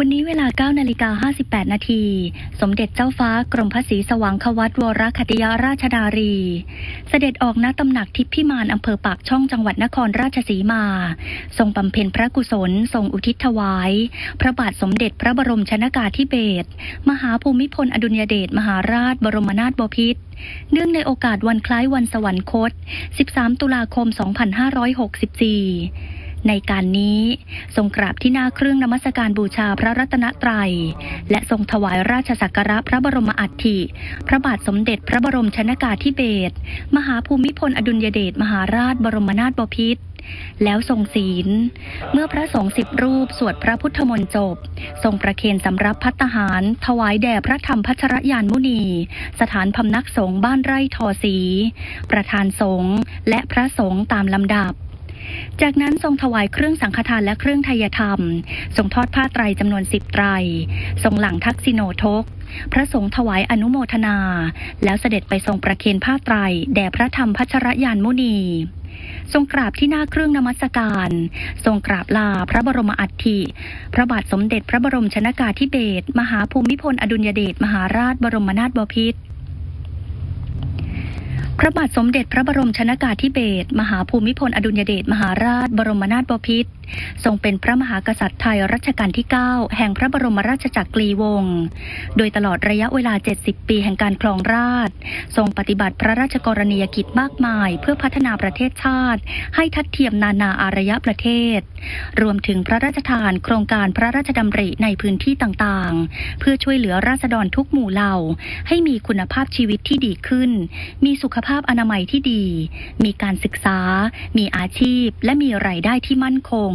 วันนี้เวลา9นาฬิกา58 นาที สมเด็จเจ้าฟ้ากรมพระศรีสว่างควัตวรคติยราชดารี เสด็จออกณตำหนักทิพย์พิมานอำเภอปากช่องจังหวัดนครราชสีมา ทรงบำเพ็ญพระกุศล ทรงอุทิศถวาย พระบาทสมเด็จพระบรมชนากาธิเบศรมหาภูมิพลอดุลยเดชมหาราชบรมนาถบพิตรเนื่องในโอกาสวันคล้ายวันสวรรคต 13 ตุลาคม 2564 ในการนี้ทรงกราบที่หน้าเครื่องนมัสการบูชาพระรัตนตรัย และทรงถวายราชสักการะพระบรมอัฐิ พระบาทสมเด็จพระบรมชนากาธิเบศรมหาภูมิพลอดุลยเดชมหาราชบรมนาถบพิตรแล้วทรงศีล เมื่อพระสงฆ์สิบรูป สวดพระพุทธมนต์จบ ทรงประเคนสำรับพัตตาหาร ถวายแด่พระธรรมพัชรยานมุนี สถานพำนักสงฆ์บ้านไร่ทอสี ประธานสงฆ์และพระสงฆ์ตามลำดับ จากนั้นทรงถวายเครื่องสังฆทานและเครื่องไทยธรรม ทรงทอดผ้าไตรจำนวนสิบไตร ทรงหลังทักษิโนทก พระสงฆ์ถวายอนุโมทนา แล้วเสด็จไปทรงประเคนผ้าไตร แด่พระธรรมพัชรยานมุนี ทรงกราบที่หน้าเครื่องนมัสการ ทรงกราบลาพระบรมอัฐิ พระบาทสมเด็จพระบรมชนากาธิเบศรมหาภูมิพลอดุลยเดชมหาราชบรมนาถบพิตร พระบาทสมเด็จพระบรมชนากาธิเบศรมหาภูมิพลอดุลยเดชมหาราช บรมนาถบพิตรทรงเป็นพระมหากษัตริย์ไทยรัชกาลที่ 9 แห่งพระบรมราชจักรีวงศ์ โดยตลอดระยะเวลา 70 ปีแห่งการครองราช ทรงปฏิบัติพระราชกรณียกิจมากมาย เพื่อพัฒนาประเทศชาติ ให้ทัดเทียมนานาอารยประเทศ รวมถึงพระราชทานโครงการพระราชดำริในพื้นที่ต่างๆ เพื่อช่วยเหลือราษฎรทุกหมู่เหล่า ให้มีคุณภาพชีวิตที่ดีขึ้น มีสุขภาพอนามัยที่ดี มีการศึกษา มีอาชีพ และมีรายได้ที่มั่นคง